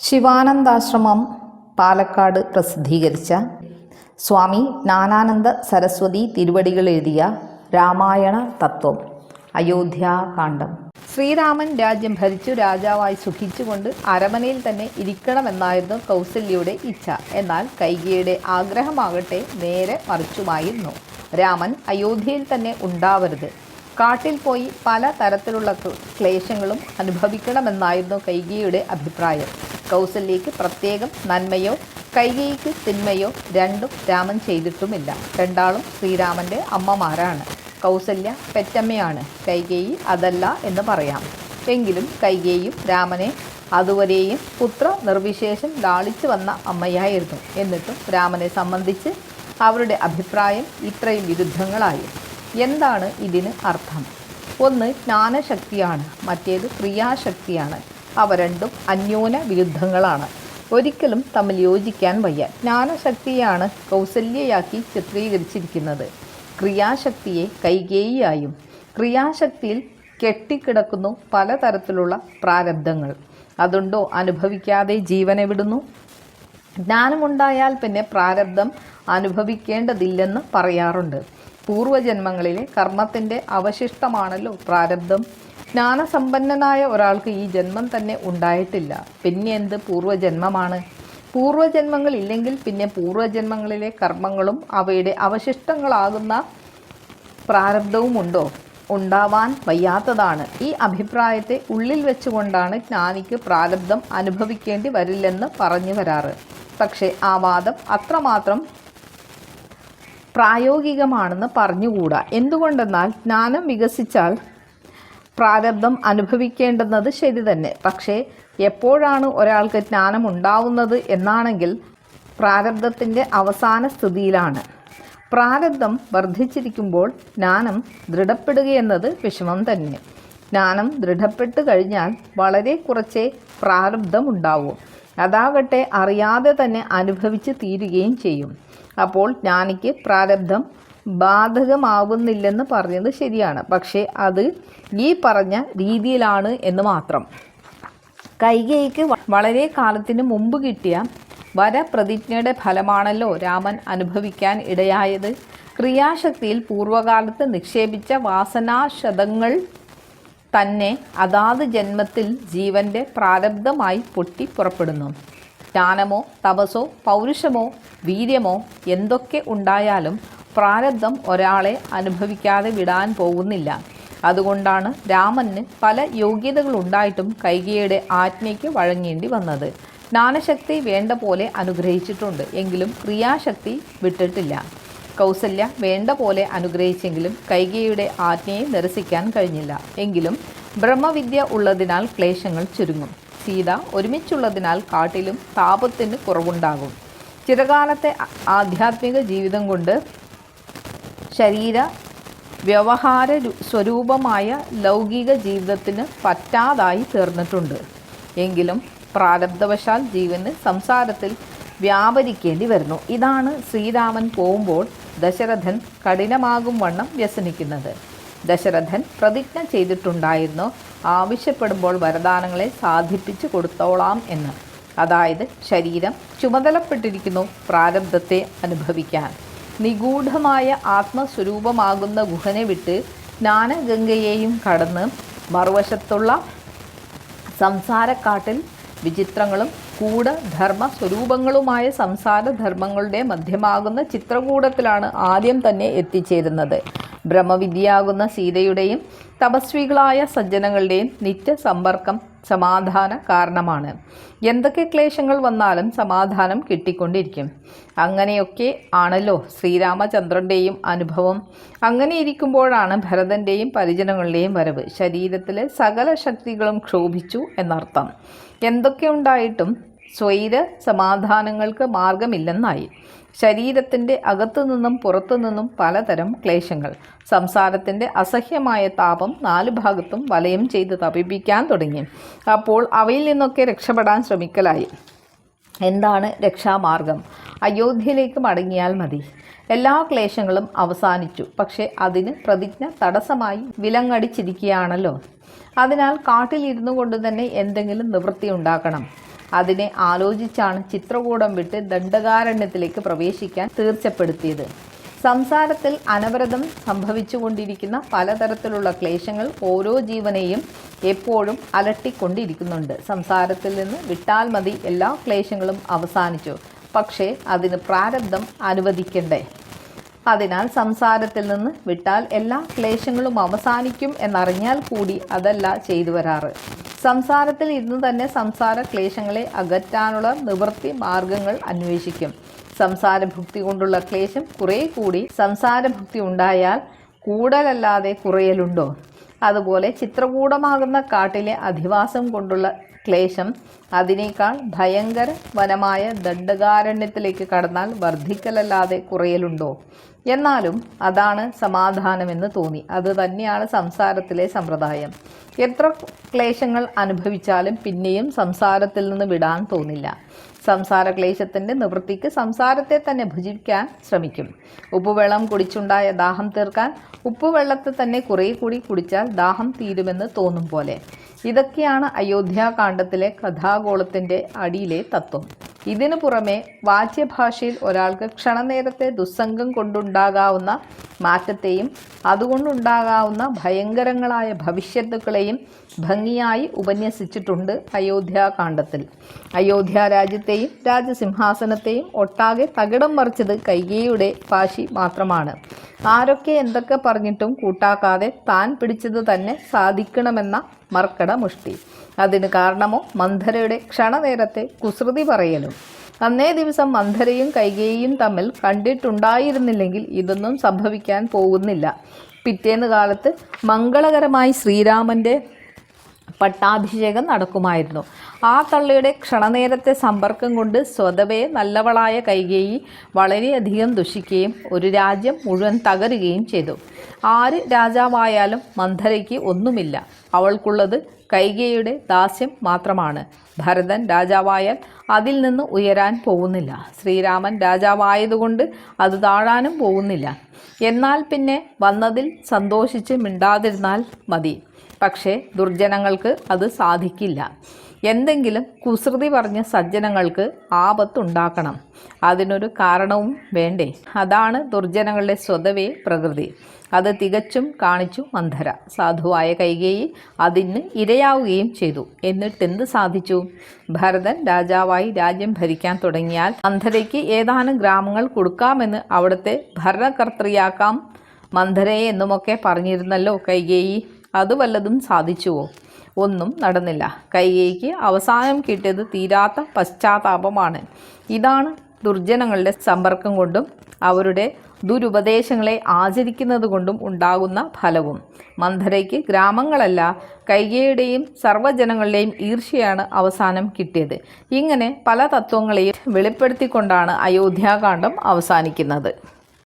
ശിവാനന്ദാശ്രമം പാലക്കാട് പ്രസിദ്ധീകരിച്ച സ്വാമി നാനാനന്ദ സരസ്വതി തിരുവടികൾ എഴുതിയ രാമായണ തത്വം അയോധ്യാകാന്ഡം ശ്രീരാമൻ രാജ്യം ഭരിച്ചു രാജാവായി സുഖിച്ചുകൊണ്ട് അരമനയിൽ തന്നെ ഇരിക്കണമെന്നായിരുന്നു കൗസല്യയുടെ ഇച്ഛ. എന്നാൽ കൈകിയുടെ ആഗ്രഹമാകട്ടെ നേരെ മറിച്ചുമായിരുന്നു. രാമൻ അയോധ്യയിൽ തന്നെ ഉണ്ടാവരുത്. കാട്ടിൽ പോയി പല തരത്തിലുള്ള ക്ലേശങ്ങളും അനുഭവിക്കണമെന്നായിരുന്നു കൈകിയുടെ അഭിപ്രായം. കൗസല്യയ്ക്ക് പ്രത്യേകം നന്മയോ കൈകേയിക്ക് തിന്മയോ രണ്ടും രാമൻ ചെയ്തിട്ടുമില്ല. രണ്ടാളും ശ്രീരാമന്റെ അമ്മമാരാണ്. കൗസല്യ പെറ്റമ്മയാണ്. കൈകേയി അതല്ല എന്ന് പറയാം. എങ്കിലും കൈകേയും രാമനെ അതുവരെയും പുത്ര നിർവിശേഷം ലാളിച്ചു വന്ന അമ്മയായിരുന്നു. എന്നിട്ടും രാമനെ സംബന്ധിച്ച് അവരുടെ അഭിപ്രായം ഇത്രയും വിരുദ്ധങ്ങളായി. എന്താണ് ഇതിന് അർത്ഥം? ഒന്ന് ജ്ഞാനശക്തിയാണ്. മറ്റേത് ക്രിയാശക്തിയാണ്. അവ രണ്ടും അന്യോന വിരുദ്ധങ്ങളാണ്. ഒരിക്കലും തമ്മിൽ യോജിക്കാൻ വയ്യ. ജ്ഞാനശക്തിയാണ് കൗസല്യയാക്കി ചിത്രീകരിച്ചിരിക്കുന്നത്. ക്രിയാശക്തിയെ കൈകേയിയായും ക്രിയാശക്തിയിൽ കെട്ടിക്കിടക്കുന്നു പലതരത്തിലുള്ള പ്രാരബ്ധങ്ങൾ. അതുണ്ടോ അനുഭവിക്കാതെ ജീവനെ വിടുന്നു? ജ്ഞാനമുണ്ടായാൽ പിന്നെ പ്രാരബ്ധം അനുഭവിക്കേണ്ടതില്ലെന്ന് പറയാറുണ്ട്. പൂർവജന്മങ്ങളിലെ കർമ്മത്തിന്റെ അവശിഷ്ടമാണല്ലോ പ്രാരബ്ധം. ജ്ഞാനസമ്പന്നനായ ഒരാൾക്ക് ഈ ജന്മം തന്നെ ഉണ്ടായിട്ടില്ല. പിന്നെ എന്ത് പൂർവജന്മമാണ്? പൂർവജന്മങ്ങൾ ഇല്ലെങ്കിൽ പിന്നെ പൂർവജന്മങ്ങളിലെ കർമ്മങ്ങളും അവയുടെ അവശിഷ്ടങ്ങളാകുന്ന പ്രാരബ്ധവും ഉണ്ടോ? ഉണ്ടാവാൻ വയ്യാത്തതാണ്. ഈ അഭിപ്രായത്തെ ഉള്ളിൽ വെച്ചുകൊണ്ടാണ് ജ്ഞാനിക്ക് പ്രാരബ്ധം അനുഭവിക്കേണ്ടി വരില്ലെന്ന് പറഞ്ഞു വരാറ്. പക്ഷേ ആ വാദം അത്രമാത്രം പ്രായോഗികമാണെന്ന് പറഞ്ഞുകൂടാ. എന്തുകൊണ്ടെന്നാൽ ജ്ഞാനം വികസിച്ചാൽ പ്രാരബ്ധം അനുഭവിക്കേണ്ടുന്നത് ശരി തന്നെ. പക്ഷേ എപ്പോഴാണ് ഒരാൾക്ക് ജ്ഞാനം ഉണ്ടാവുന്നത് എന്നാണെങ്കിൽ പ്രാരബ്ധത്തിന്റെ അവസാന സ്ഥിതിയിലാണ്. പ്രാരബ്ധം വർദ്ധിച്ചിരിക്കുമ്പോൾ ജ്ഞാനം ദൃഢപ്പെടുകയെന്നത് വിഷമം തന്നെ. ജ്ഞാനം ദൃഢപ്പെട്ട് കഴിഞ്ഞാൽ വളരെ കുറച്ചേ പ്രാരബ്ധമുണ്ടാവൂ. അതാകട്ടെ അറിയാതെ തന്നെ അനുഭവിച്ച് തീരുകയും ചെയ്യും. അപ്പോൾ ജ്ഞാനിക്ക് പ്രാരബ്ധം ബാധകമാവുന്നില്ലെന്ന് പറഞ്ഞത് ശരിയാണ്. പക്ഷേ അത് ഈ പറഞ്ഞ രീതിയിലാണ് എന്ന് മാത്രം. കൈകേയിക്ക് വളരെ കാലത്തിന് മുമ്പ് കിട്ടിയ വരപ്രതിജ്ഞയുടെ ഫലമാണല്ലോ രാമൻ അനുഭവിക്കാൻ ഇടയായത്. ക്രിയാശക്തിയിൽ പൂർവകാലത്ത് നിക്ഷേപിച്ച വാസനാശതങ്ങൾ തന്നെ അതാത് ജന്മത്തിൽ ജീവന്റെ പ്രാരബ്ധമായി പൊട്ടി പുറപ്പെടുന്നു. ജ്ഞാനമോ തപസോ പൗരുഷമോ വീര്യമോ എന്തൊക്കെ ഉണ്ടായാലും പ്രാരബ്ധം ഒരാളെ അനുഭവിക്കാതെ വിടാൻ പോകുന്നില്ല. അതുകൊണ്ടാണ് രാമന് പല യോഗ്യതകളുണ്ടായിട്ടും കൈകിയുടെ ആജ്ഞയ്ക്ക് വഴങ്ങേണ്ടി വന്നത്. ജ്ഞാനശക്തി വേണ്ട പോലെ അനുഗ്രഹിച്ചിട്ടുണ്ട് എങ്കിലും ക്രിയാശക്തി വിട്ടിട്ടില്ല. കൗസല്യ വേണ്ട പോലെ അനുഗ്രഹിച്ചെങ്കിലും കൈകയുടെ ആജ്ഞയെ നിരസിക്കാൻ കഴിഞ്ഞില്ല. എങ്കിലും ബ്രഹ്മവിദ്യ ഉള്ളതിനാൽ ക്ലേശങ്ങൾ ചുരുങ്ങും. സീത ഒരുമിച്ചുള്ളതിനാൽ കാട്ടിലും താപത്തിന് കുറവുണ്ടാകും. ചിരകാലത്തെ ആധ്യാത്മിക ജീവിതം കൊണ്ട് ശരീര വ്യവഹാര സ്വരൂപമായ ലൗകിക ജീവിതത്തിന് പറ്റാതായി തീർന്നിട്ടുണ്ട്. എങ്കിലും പ്രാരബ്ധവശാൽ ജീവന് സംസാരത്തിൽ വ്യാപരിക്കേണ്ടി വരുന്നു. ഇതാണ് ശ്രീരാമൻ പോകുമ്പോൾ ദശരഥൻ കഠിനമാകും വണ്ണം വ്യസനിക്കുന്നത്. ദശരഥൻ പ്രതിജ്ഞ ചെയ്തിട്ടുണ്ടായിരുന്നു ആവശ്യപ്പെടുമ്പോൾ വരദാനങ്ങളെ സാധിപ്പിച്ചു കൊടുത്തോളാം എന്ന്. അതായത് ശരീരം ചുമതലപ്പെട്ടിരിക്കുന്നു പ്രാരബ്ധത്തെ അനുഭവിക്കാൻ. നിഗൂഢമായ ആത്മസ്വരൂപമാകുന്ന ഗുഹനെ വിട്ട് ജ്ഞാനഗംഗയെയും കടന്ന് മറുവശത്തുള്ള സംസാരക്കാട്ടിൽ വിചിത്രങ്ങളും കൂടധർമ്മ സ്വരൂപങ്ങളുമായ സംസാരധർമ്മങ്ങളുടെ മധ്യമാകുന്ന ചിത്രകൂടത്തിലാണ് ആദ്യം തന്നെ എത്തിച്ചേരുന്നത്. ബ്രഹ്മവിദ്യയാകുന്ന സീതയുടെയും തപസ്വികളായ സജ്ജനങ്ങളുടെയും നിത്യസമ്പർക്കം സമാധാന കാരണമാണ്. എന്തൊക്കെ ക്ലേശങ്ങൾ വന്നാലും സമാധാനം കിട്ടിക്കൊണ്ടിരിക്കും. അങ്ങനെയൊക്കെ ആണല്ലോ ശ്രീരാമചന്ദ്രന്റെയും അനുഭവം. അങ്ങനെ ഇരിക്കുമ്പോഴാണ് ഭരതന്റെയും പരിജനങ്ങളുടെയും വരവ്. ശരീരത്തിലെ സകല ശക്തികളും ക്ഷോഭിച്ചു എന്നർത്ഥം. എന്തൊക്കെ ഉണ്ടായിട്ടും സ്വൈര സമാധാനങ്ങൾക്ക് മാർഗമില്ലെന്നായി. ശരീരത്തിന്റെ അകത്തു നിന്നും പുറത്തു നിന്നും പലതരം ക്ലേശങ്ങൾ. സംസാരത്തിന്റെ അസഹ്യമായ താപം നാലു ഭാഗത്തും വലയം ചെയ്ത് തപിപ്പിക്കാൻ തുടങ്ങി. അപ്പോൾ അവയിൽ നിന്നൊക്കെ രക്ഷപ്പെടാൻ ശ്രമിക്കലായി. എന്താണ് രക്ഷാമാർഗം? അയോധ്യയിലേക്ക് മടങ്ങിയാൽ മതി. എല്ലാ ക്ലേശങ്ങളും അവസാനിച്ചു. പക്ഷേ അതിന് പ്രതിജ്ഞ തടസ്സമായി വിലങ്ങടിച്ചിരിക്കുകയാണല്ലോ. അതിനാൽ കാട്ടിലിരുന്നു കൊണ്ട് തന്നെ എന്തെങ്കിലും നിവൃത്തി ഉണ്ടാക്കണം. അതിനെ ആലോചിച്ചാണ് ചിത്രകൂടം വിട്ട് ദണ്ഡകാരണ്യത്തിലേക്ക് പ്രവേശിക്കാൻ തീർച്ചപ്പെടുത്തിയത്. സംസാരത്തിൽ അനവരതം സംഭവിച്ചുകൊണ്ടിരിക്കുന്ന പലതരത്തിലുള്ള ക്ലേശങ്ങൾ ഓരോ ജീവനെയും എപ്പോഴും അലട്ടിക്കൊണ്ടിരിക്കുന്നുണ്ട്. സംസാരത്തിൽ നിന്ന് വിട്ടാൽ മതി എല്ലാ ക്ലേശങ്ങളും അവസാനിച്ചു. പക്ഷേ അതിന് പ്രാരബ്ധം അനുവദിക്കണ്ടേ? അതിനാൽ സംസാരത്തിൽ നിന്ന് വിട്ടാൽ എല്ലാ ക്ലേശങ്ങളും അവസാനിക്കും എന്നറിഞ്ഞാൽ കൂടി അതല്ല ചെയ്തു വരാറ്. സംസാരത്തിൽ ഇരുന്ന് തന്നെ സംസാര ക്ലേശങ്ങളെ അകറ്റാനുള്ള നിവൃത്തി മാർഗങ്ങൾ അന്വേഷിക്കും. സംസാരഭുക്തി കൊണ്ടുള്ള ക്ലേശം കുറേ കൂടി സംസാരഭുക്തി ഉണ്ടായാൽ കൂടലല്ലാതെ കുറയലുണ്ടോ? അതുപോലെ ചിത്രകൂടമാകുന്ന കാട്ടിലെ അധിവാസം കൊണ്ടുള്ള ക്ലേശം. അതിനേക്കാൾ ഭയങ്കര വനമായ ദണ്ഡകാരണ്യത്തിലേക്ക് കടന്നാൽ വർദ്ധിക്കലല്ലാതെ കുറയലുണ്ടോ? എന്നാലും അതാണ് സമാധാനമെന്ന് തോന്നി. അത് തന്നെയാണ് സംസാരത്തിലെ സമ്പ്രദായം. എത്ര ക്ലേശങ്ങൾ അനുഭവിച്ചാലും പിന്നെയും സംസാരത്തിൽ നിന്ന് വിടാൻ തോന്നില്ല. സംസാര ക്ലേശത്തിന്റെ നിവൃത്തിക്ക് സംസാരത്തെ തന്നെ ഭുജിക്കാൻ ശ്രമിക്കും. ഉപ്പുവെള്ളം കുടിച്ചുണ്ടായ ദാഹം തീർക്കാൻ ഉപ്പുവെള്ളത്തെ തന്നെ കുറേ കൂടി കുടിച്ചാൽ ദാഹം തീരുമെന്ന് തോന്നും പോലെ. ഇതൊക്കെയാണ് അയോധ്യാകാന്ഡത്തിലെ കഥാഗോളത്തിന്റെ അടിയിലെ തത്വം. ഇതിനു പുറമെ വാച്യഭാഷയിൽ ഒരാൾക്ക് ക്ഷണനേരത്തെ ദുസ്സംഗം കൊണ്ടുണ്ടാകാവുന്ന മാറ്റത്തെയും അതുകൊണ്ടുണ്ടാകാവുന്ന ഭയങ്കരങ്ങളായ ഭവിഷ്യത്തുക്കളെയും ഭംഗിയായി ഉപന്യസിച്ചിട്ടുണ്ട് അയോധ്യാകാന്ഡത്തിൽ അയോധ്യ രാജ്യത്തെയും രാജസിംഹാസനത്തെയും ഒട്ടാകെ തകിടം മറിച്ചത് കൈകേയുടെ പാശി മാത്രമാണ്. ആരൊക്കെ എന്തൊക്കെ പറഞ്ഞിട്ടും കൂട്ടാക്കാതെ താൻ പിടിച്ചത് തന്നെ സാധിക്കണമെന്ന മർക്കട മുഷ്ടി. അതിന് കാരണമോ മന്ധരയുടെ ക്ഷണനേരത്തെ കുസൃതി പറയലും. അന്നേ ദിവസം മന്ധരയും കൈകേയും തമ്മിൽ കണ്ടിട്ടുണ്ടായിരുന്നില്ലെങ്കിൽ ഇതൊന്നും സംഭവിക്കാൻ പോകുന്നില്ല. പിറ്റേന്ന് കാലത്ത് മംഗളകരമായി ശ്രീരാമന്റെ പട്ടാഭിഷേകം നടക്കുമായിരുന്നു. ആ തള്ളിയുടെ ക്ഷണനേരത്തെ സമ്പർക്കം കൊണ്ട് സ്വതവേ നല്ലവളായ കൈകേയി വളരെയധികം ദുഷിക്കുകയും ഒരു രാജ്യം മുഴുവൻ തകരുകയും ചെയ്തു. ആര് രാജാവായാലും മന്ധരയ്ക്ക് ഒന്നുമില്ല. അവൾക്കുള്ളത് കൈകേയുടെ ദാസ്യം മാത്രമാണ്. ഭരതൻ രാജാവായാൽ അതിൽ നിന്ന് ഉയരാൻ പോകുന്നില്ല. ശ്രീരാമൻ രാജാവായതുകൊണ്ട് അത് താഴാനും പോകുന്നില്ല. എന്നാൽ പിന്നെ വന്നതിൽ സന്തോഷിച്ച് മിണ്ടാതിരുന്നാൽ മതി. പക്ഷേ ദുർജനങ്ങൾക്ക് അത് സാധിക്കില്ല. എന്തെങ്കിലും കുസൃതി പറഞ്ഞ സജ്ജനങ്ങൾക്ക് ആപത്തുണ്ടാക്കണം. അതിനൊരു കാരണവും വേണ്ടേ. അതാണ് ദുർജനങ്ങളുടെ സ്വതവേ പ്രകൃതി. അത് തികച്ചും കാണിച്ചു മന്ധര. സാധുവായ കൈകേയി അതിന് ഇരയാവുകയും ചെയ്തു. എന്നിട്ടെന്ത് സാധിച്ചു? ഭരതൻ രാജാവായി രാജ്യം ഭരിക്കാൻ തുടങ്ങിയാൽ മന്ധരയ്ക്ക് ഏതാനും ഗ്രാമങ്ങൾ കൊടുക്കാമെന്ന് അവിടുത്തെ ഭരണകർത്തൃയാക്കാം മന്ധരയെ എന്നുമൊക്കെ പറഞ്ഞിരുന്നല്ലോ കൈകേയി. അത് വല്ലതും സാധിച്ചുവോ? ഒന്നും നടന്നില്ല. കൈകേയിക്ക് അവസാനം കിട്ടിയത് തീരാത്ത പശ്ചാത്താപമാണ്. ഇതാണ് ദുർജനങ്ങളുടെ സമ്പർക്കം കൊണ്ടും അവരുടെ ദുരുപദേശങ്ങളെ ആചരിക്കുന്നത് കൊണ്ടും ഉണ്ടാകുന്ന ഫലവും. മന്ധരയ്ക്ക് ഗ്രാമങ്ങളല്ല കൈകയുടെയും സർവജനങ്ങളുടെയും ഈർഷ്യയാണ് അവസാനം കിട്ടിയത്. ഇങ്ങനെ പല തത്വങ്ങളെയും വെളിപ്പെടുത്തിക്കൊണ്ടാണ് അയോധ്യാകാന്ഡം അവസാനിക്കുന്നത്.